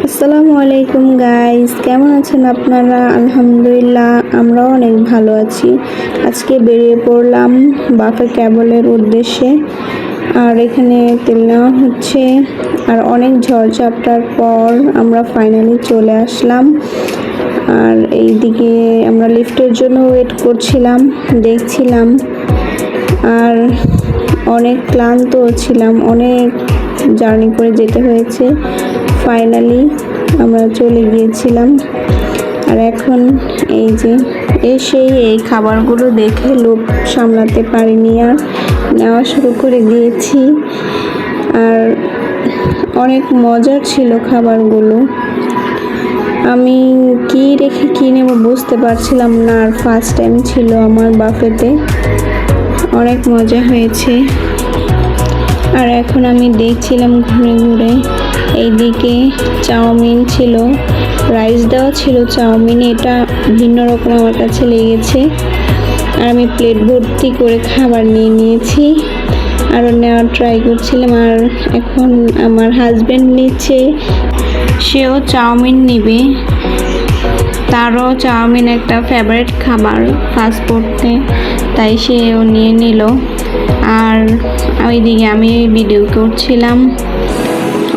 আসসালামু আলাইকুম গাইস কেমন আছেন আপনারা? আলহামদুলিল্লাহ, আমরাও অনেক ভালো আছি। আজকে বেরিয়ে পড়লাম বাফে ক্যাবলের উদ্দেশ্যে। আর এখানে তেল নেওয়া হচ্ছে। আর অনেক ঝড়ঝাপটার পর আমরা ফাইনালি চলে আসলাম। আর এইদিকে আমরা লিফটের জন্য ওয়েট করছিলাম, দেখছিলাম। আর অনেক ক্লান্ত ছিলাম, অনেক জার্নি করে যেতে হয়েছে। ফাইনালি আমরা চলে গিয়েছিলাম। আর এখন এই যে এসেই এই খাবারগুলো দেখে লোভ সামলাতে পারিনি আর নেওয়া শুরু করে দিয়েছি। আর অনেক মজার ছিল খাবারগুলো। আমি কি রেখে কী নেব বুঝতে পারছিলাম না, আর ফার্স্ট টাইম ছিল আমার বাফেতে অনেক মজা হয়েছে। আর এখন আমি দেখছিলাম ঘুরে ঘুরে এইদিকে চাউমিন ছিল রাইস দেওয়া ছিল, চাউমিন এটা ভিন্ন রকম আমার কাছে লেগেছে। আর আমি প্লেট ভর্তি করে খাবার নিয়ে নিয়েছি। আরও নেওয়ার ট্রাই করছিলাম, আর এখন আমার হাজব্যান্ড নিচ্ছে, সেও চাউমিন নিবে। তারও চাউমিন একটা ফেভারিট খাবার ফাস্ট ফাস্টফুডে তাই সেও নিয়ে নিল। আর ওইদিকে আমি ভিডিও করছিলাম।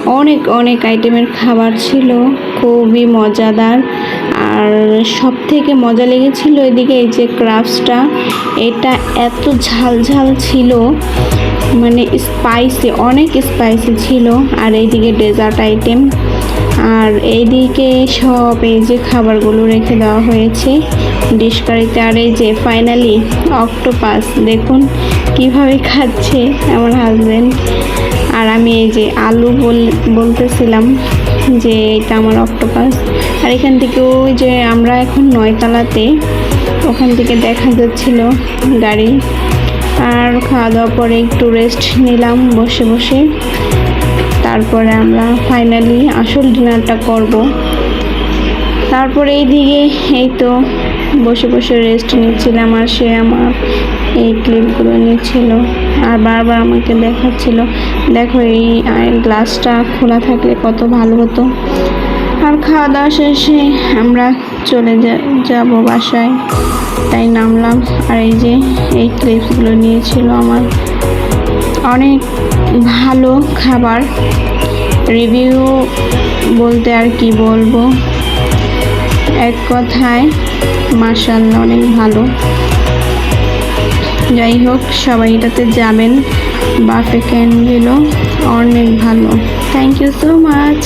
অনেক অনেক আইটেমের খাবার ছিল, খুবই মজাদার। আর সব থেকে মজা লেগেছিল এদিকে এই যে ক্রাফটসটা এটা এত ঝাল ঝাল ছিল মানে স্পাইসি অনেক স্পাইসি ছিল। আর এইদিকে ডেজার্ট আইটেম আর এইদিকে সব এই যে খাবারগুলো রেখে দেওয়া হয়েছে ডিশ কারিতে আর এই যে ফাইনালি অক্টোপাস দেখুন কীভাবে খাচ্ছে আমার হাজবেন্ড আর আমি এই যে আলু বল, বলতেছিলাম যে এটা আমার অক্টোপাস। আর এখান থেকে ওই যে আমরা এখন নয়তলাতে ওখান থেকে দেখা যাচ্ছিল গাড়ি। আর খাওয়া দাওয়ার পরে একটু রেস্ট নিলাম বসে বসে। তারপরে আমরা ফাইনালি আসল ডিনারটা করব। তারপরে এইদিকে এই তো বসে বসে রেস্ট নিচ্ছিলাম আর সে আমার এই ক্লিপগুলো নিচ্ছিল। আর বারবার আমাকে দেখাচ্ছিল, দেখো এই গ্লাসটা খোলা থাকলে কত ভালো হতো। আর খাওয়া দাওয়া শেষে আমরা চলে যাব বাসায়। তাই নামলাম। আর এই যে এই ক্লিপসগুলো নিয়েছিল আমার। অনেক ভালো খাবার। রিভিউ বলতে আর কি বলব? এক কথায় মার্শাল্লাহ অনেক ভালো। যাই হোক সবাই এটাতে যাবেন। বাফে ক্যানগুলো অনেক ভালো। Thank you so much